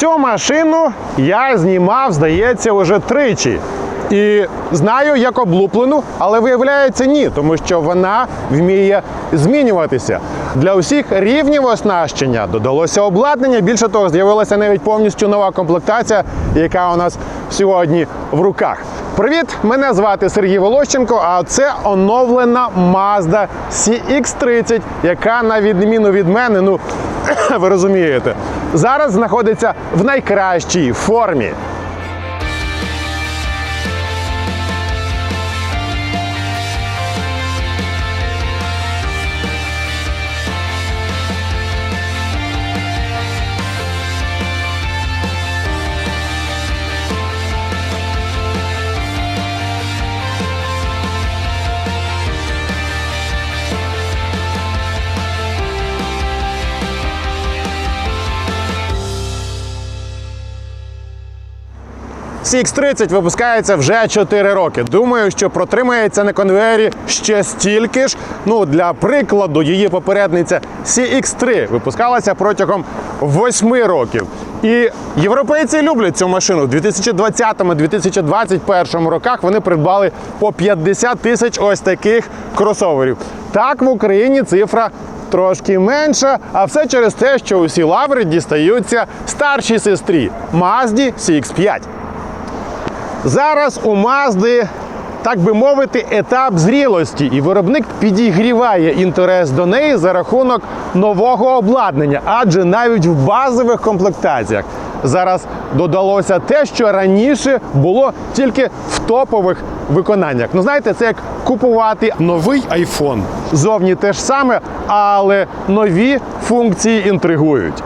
Цю машину я знімав, здається, уже тричі. І знаю як облуплену, але виявляється ні, тому що вона вміє змінюватися. Для усіх рівнів оснащення додалося обладнання. Більше того, з'явилася навіть повністю нова комплектація, яка у нас сьогодні в руках. Привіт! Мене звати Сергій Волощенко, а це оновлена Mazda CX-30, яка на відміну від мене, ну ви розумієте, зараз знаходиться в найкращій формі. CX-30 випускається вже 4 роки. Думаю, що протримається на конвеєрі ще стільки ж. Ну, для прикладу, її попередниця CX-3 випускалася протягом 8 років. І європейці люблять цю машину. У 2020-2021 роках вони придбали по 50 тисяч ось таких кросоверів. Так в Україні цифра трошки менша, а все через те, що усі лаври дістаються старшій сестрі Mazda CX-5. Зараз у Мазди, так би мовити, етап зрілості, і виробник підігріває інтерес до неї за рахунок нового обладнання, адже навіть в базових комплектаціях зараз додалося те, що раніше було тільки в топових виконаннях. Ну знаєте, це як купувати Новий iPhone. зовні те ж саме, але нові функції інтригують.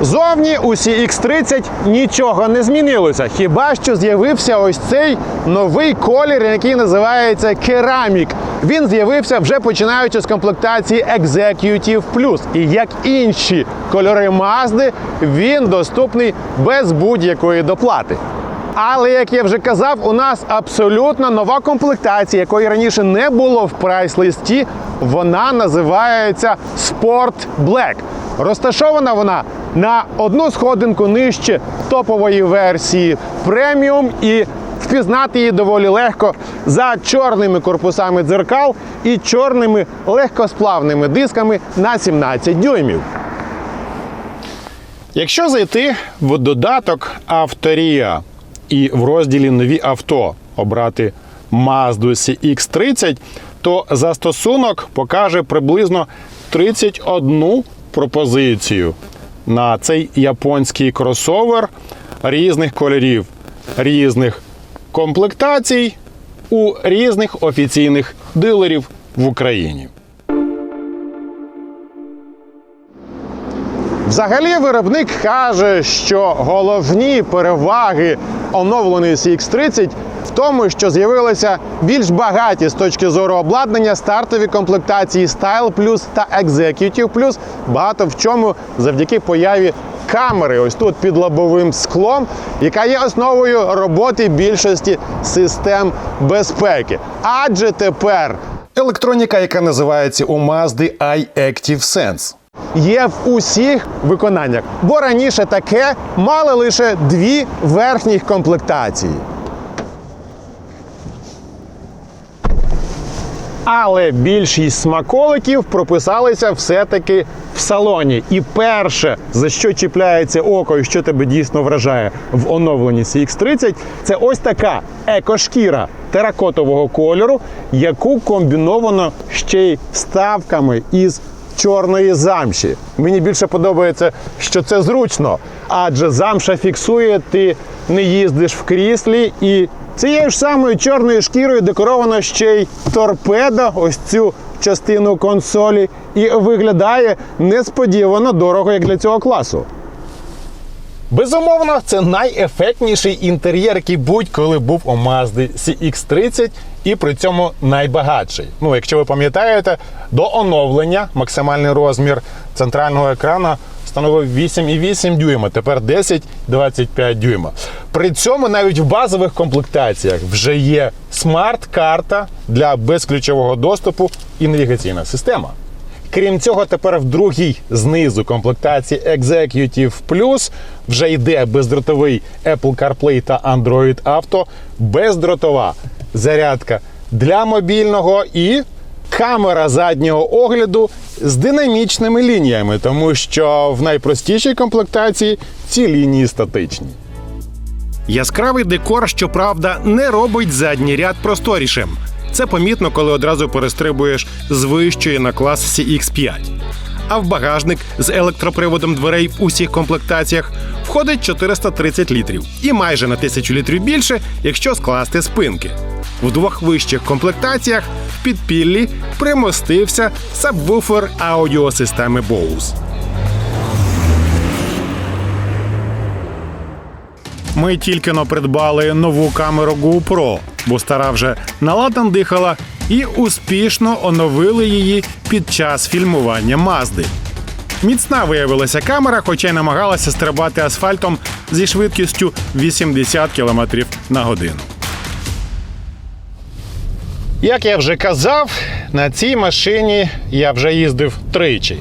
Зовні у CX30 нічого не змінилося. Хіба що з'явився ось цей новий колір, який називається Керамік. Він з'явився вже починаючи з комплектації Executive Plus. І як інші кольори Mazda, він доступний без будь-якої доплати. Але як я вже казав, у нас абсолютно нова комплектація, якої раніше не було в прайс-листі. Вона називається Sport Black. Розташована вона на одну сходинку нижче топової версії преміум і впізнати її доволі легко за чорними корпусами дзеркал і чорними легкосплавними дисками на 17 дюймів. Якщо зайти в додаток Авторія і в розділі Нові авто обрати Mazda CX30, то застосунок покаже приблизно 31 пропозицію на цей японський кросовер різних кольорів, різних комплектацій у різних офіційних дилерів в Україні. Взагалі, виробник каже, що головні переваги оновленої CX30 в тому, що з'явилися більш багаті з точки зору обладнання стартові комплектації Style Plus та Executive Plus. Багато в чому завдяки появі камери, ось тут під лобовим склом, яка є основою роботи більшості систем безпеки. Адже тепер Електроніка, яка називається у Mazda iActive Sense. Є в усіх виконаннях, бо раніше таке мали лише дві верхніх комплектації. Але більшість смаколиків прописалися все-таки в салоні. І перше, за що чіпляється око, і що тебе дійсно вражає в оновленні CX30, це ось така екошкіра теракотового кольору, яку комбіновано ще й вставками із чорної замші. Мені більше подобається, що це зручно, адже замша фіксує, ти не їздиш в кріслі і цією ж самою чорною шкірою декоровано ще й торпеда, ось цю частину консолі, і виглядає несподівано дорого як для цього класу. Безумовно, це найефектніший інтер'єр, який будь-коли був у Mazda CX30 і при цьому найбагатший. Ну, якщо ви пам'ятаєте, до оновлення максимальний розмір центрального екрана становив 8,8 дюйма, тепер 10-25 дюйма. При цьому навіть в базових комплектаціях вже є смарт-карта для безключового доступу і навігаційна система. Крім цього, тепер в другій знизу комплектації Executive Plus вже йде бездротовий Apple CarPlay та Android Auto, бездротова зарядка для мобільного і камера заднього огляду з динамічними лініями, тому що в найпростішій комплектації ці лінії статичні. Яскравий декор, щоправда, не робить задній ряд просторішим. Це помітно, коли одразу перестрибуєш з вищої на клас CX5. А в багажник з електроприводом дверей в усіх комплектаціях входить 430 літрів і майже на 1000 літрів більше, якщо скласти спинки. В двох вищих комплектаціях в підпіллі примостився сабвуфер аудіосистеми Bose. Ми тільки но придбали нову камеру GoPro, бо стара вже наладан дихала, і успішно оновили її під час фільмування Мазди. Міцна виявилася камера, хоча й намагалася стрибати асфальтом зі швидкістю 80 км на годину. Як я вже казав, на цій машині я вже їздив тричі.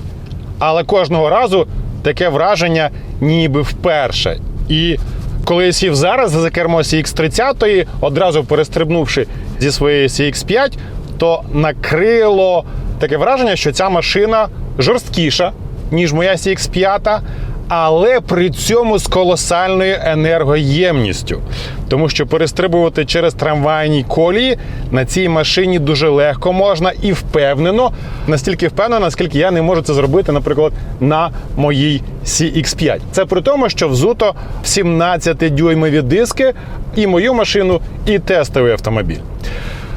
Але кожного разу таке враження ніби вперше. І коли я сів зараз за кермо CX30, одразу перестрибнувши зі своєї CX5, то накрило таке враження, що ця машина жорсткіша, ніж моя CX5, але при цьому з колосальною енергоємністю. Тому що перестрибувати через трамвайні колії на цій машині дуже легко можна і впевнено, настільки впевнено, наскільки я не можу це зробити, наприклад, на моїй CX5. Це при тому, що взуто 17-дюймові диски і мою машину, і тестовий автомобіль.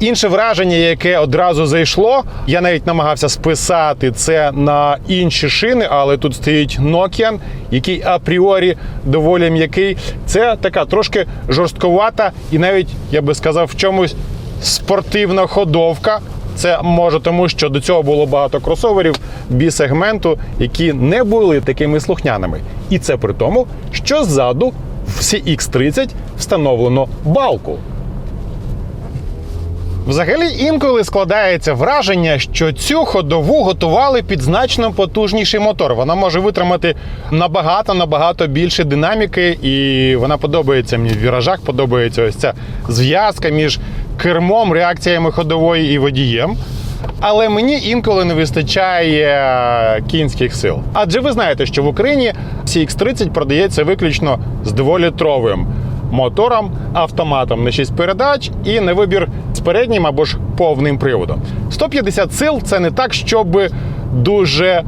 Інше враження, яке одразу зайшло, я навіть намагався списати це на інші шини, але тут стоїть Nokian, який апріорі доволі м'який. Це така трошки жорстковата і навіть я би сказав, в чомусь спортивна ходовка. Це може тому, що до цього було багато кросоверів бі-сегменту, які не були такими слухняними. І це при тому, що ззаду в CX30 встановлено балку. Взагалі інколи складається враження, що цю ходову готували під значно потужніший мотор. Вона може витримати набагато набагато більше динаміки, і вона подобається мені в віражах. Подобається ось ця зв'язка між кермом, реакціями ходової і водієм. Але мені інколи не вистачає кінських сил. Адже ви знаєте, що в Україні CX30 продається виключно з дволітровим мотором, автоматом на 6 передач і на вибір з переднім або ж повним приводом. 150 сил це не так, щоб дуже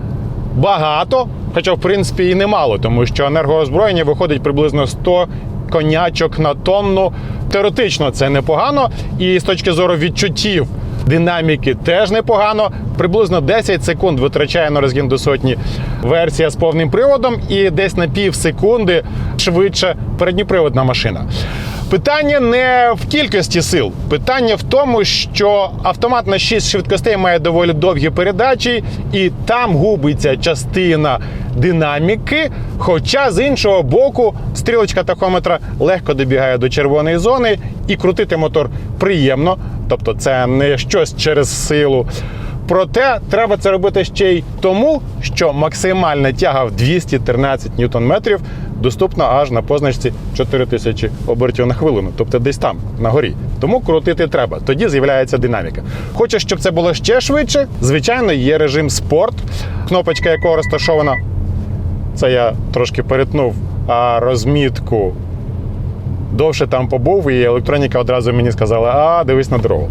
багато, хоча, в принципі, і немало, тому що енергоозброєння виходить приблизно 100 конячок на тонну. Теоретично це непогано, і з точки зору відчуттів. Динаміки теж непогано. Приблизно 10 секунд витрачає на розгін до сотні версія з повним приводом, і десь на пів секунди швидше передніприводна машина. Питання не в кількості сил, питання в тому, що автомат на 6 швидкостей має доволі довгі передачі, і там губиться частина динаміки. Хоча з іншого боку, стрілочка тахометра легко добігає до червоної зони, і крутити мотор приємно, тобто це не щось через силу. Проте треба це робити ще й тому, що максимальна тяга в 213 ньютон-метрів доступна аж на позначці 4000 обертів на хвилину, тобто десь там, на горі. Тому крутити треба. Тоді з'являється динаміка. Хочеш, щоб це було ще швидше? Звичайно, є режим спорт, кнопочка якого розташована. Це я трошки перетнув а, розмітку. Довше там побув, і електроніка одразу мені сказала: а дивись на дорогу.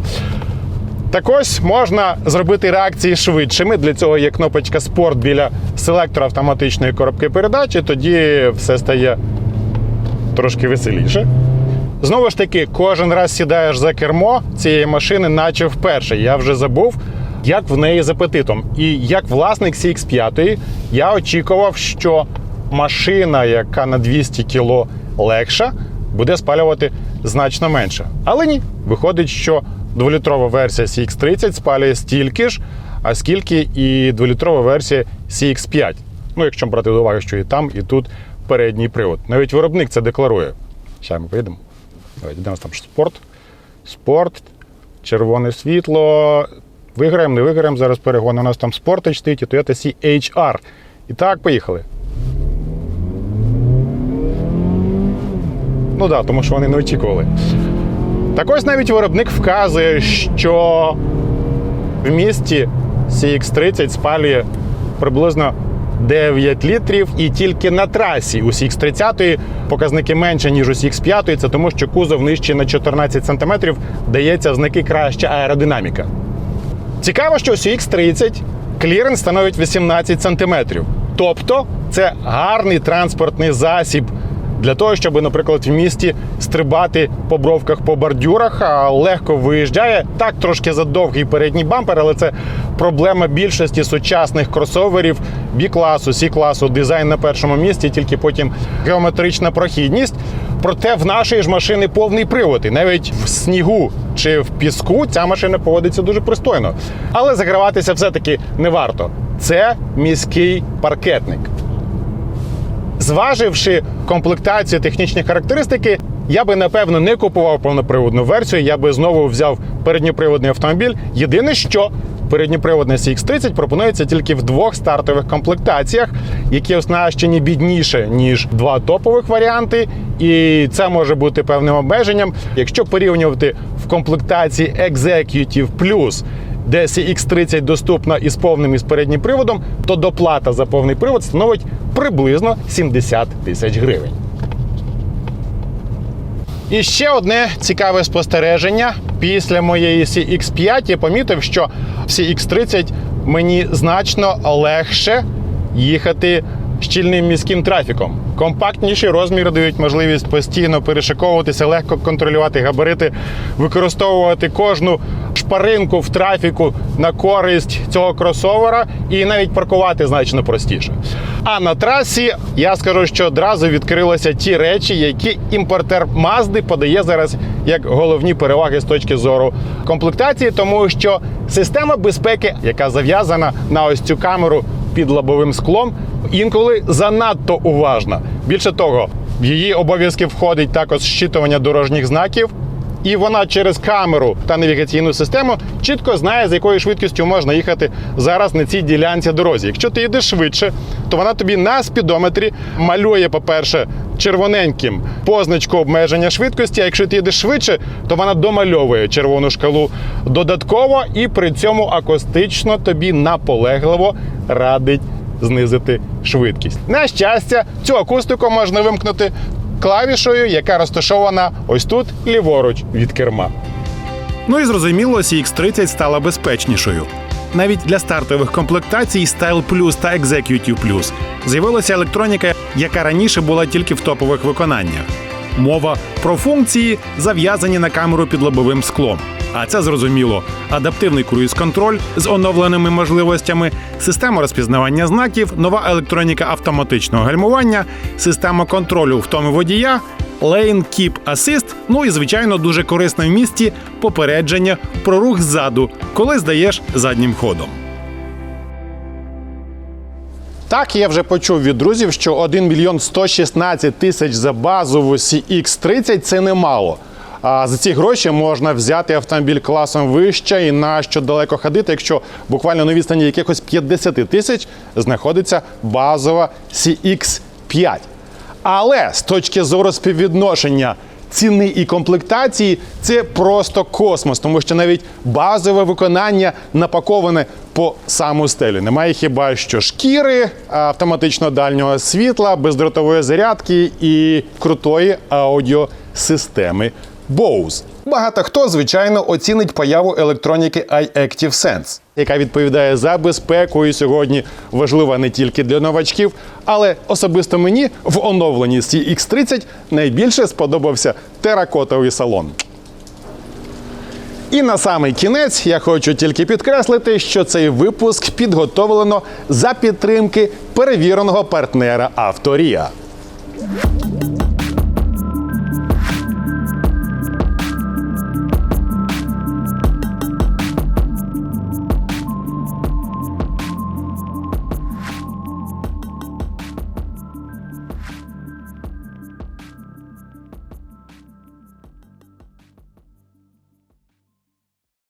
Так ось можна зробити реакції швидшими. Для цього є кнопочка спорт біля селектора автоматичної коробки передач, і тоді все стає трошки веселіше. Знову ж таки, кожен раз сідаєш за кермо цієї машини, наче вперше. Я вже забув, як в неї з апетитом. І як власник CX5, я очікував, що машина, яка на 200 кг легша, буде спалювати значно менше. Але ні, виходить, що дволітрова версія CX30 спалює стільки ж, а скільки і дволітрова версія CX5. Ну, якщо брати до уваги, що і там, і тут передній привод. Навіть виробник це декларує. Зараз ми вийдемо. Давайте, нас там спорт. Спорт, червоне світло, Виграємо, не виграємо зараз перегон. У нас там Sportage стоїть і Toyota CHR. І так, поїхали. Ну так, да, тому що вони не очікували. Так ось навіть виробник вказує, що в місті CX30 спалює приблизно 9 літрів, і тільки на трасі у CX30 показники менше, ніж у CX5. Це тому, що кузов нижче на 14 см дається знаки краща аеродинаміка. Цікаво, що у CX30 кліренс становить 18 см. Тобто це гарний транспортний засіб для того, щоб, наприклад, в місті стрибати по бровках по бордюрах, а легко виїжджає. Так, трошки задовгий передній бампер, але це проблема більшості сучасних кросоверів B-класу, C-класу, дизайн на першому місці, тільки потім геометрична прохідність. Проте в нашої ж машини повний привод. І навіть в снігу чи в піску ця машина поводиться дуже пристойно. Але закриватися все-таки не варто. Це міський паркетник. Зваживши комплектацію технічні характеристики, я би напевно не купував повноприводну версію. Я би знову взяв передньоприводний автомобіль. Єдине, що передньоприводний CX30 пропонується тільки в двох стартових комплектаціях, які оснащені бідніше ніж два топових варіанти. І це може бути певним обмеженням. Якщо порівнювати в комплектації Executive Plus де CX30 доступна із повним і з переднім приводом, то доплата за повний привод становить приблизно 70 тисяч гривень. І ще одне цікаве спостереження. Після моєї CX5 я помітив, що в CX30 мені значно легше їхати щільним міським трафіком. Компактніші розміри дають можливість постійно перешиковуватися, легко контролювати габарити, використовувати кожну шпаринку в трафіку на користь цього кросовера і навіть паркувати значно простіше. А на трасі я скажу, що одразу відкрилися ті речі, які імпортер Мазди подає зараз як головні переваги з точки зору комплектації, тому що система безпеки, яка зав'язана на ось цю камеру під лобовим склом, інколи занадто уважна. Більше того, в її обов'язки входить також щитування дорожніх знаків. І вона через камеру та навігаційну систему чітко знає, з якою швидкістю можна їхати зараз на цій ділянці дорозі. Якщо ти їдеш швидше, то вона тобі на спідометрі малює, по-перше, червоненьким позначку обмеження швидкості. А якщо ти їдеш швидше, то вона домальовує червону шкалу додатково і при цьому акустично тобі наполегливо радить знизити швидкість. На щастя, цю акустику можна вимкнути клавішою, яка розташована ось тут ліворуч від керма. Ну і зрозуміло, CX30 стала безпечнішою. Навіть для стартових комплектацій Style Plus та Executive Plus з'явилася електроніка, яка раніше була тільки в топових виконаннях. Мова про функції, зав'язані на камеру під лобовим склом. А це зрозуміло: адаптивний круїз-контроль з оновленими можливостями, система розпізнавання знаків, нова електроніка автоматичного гальмування, система контролю втоми водія, Lane Keep Assist, ну і звичайно дуже корисне в місті попередження про рух ззаду, коли здаєш заднім ходом. Так, я вже почув від друзів, що 1 мільйон 116 тисяч за базову CX30 – це немало. А за ці гроші можна взяти автомобіль класом вище і на що далеко ходити, якщо буквально на відстані якихось 50 тисяч знаходиться базова CX5. Але з точки зору співвідношення ціни і комплектації це просто космос, тому що навіть базове виконання напаковане по саму стелю. Немає хіба що шкіри, автоматичного дальнього світла, бездротової зарядки і крутої аудіосистеми Bose. Багато хто, звичайно, оцінить появу електроніки iActive Sense, яка відповідає за безпеку і сьогодні важлива не тільки для новачків, але особисто мені в оновленні CX30 найбільше сподобався теракотовий салон. І на самий кінець я хочу тільки підкреслити, що цей випуск підготовлено за підтримки перевіреного партнера Авторія.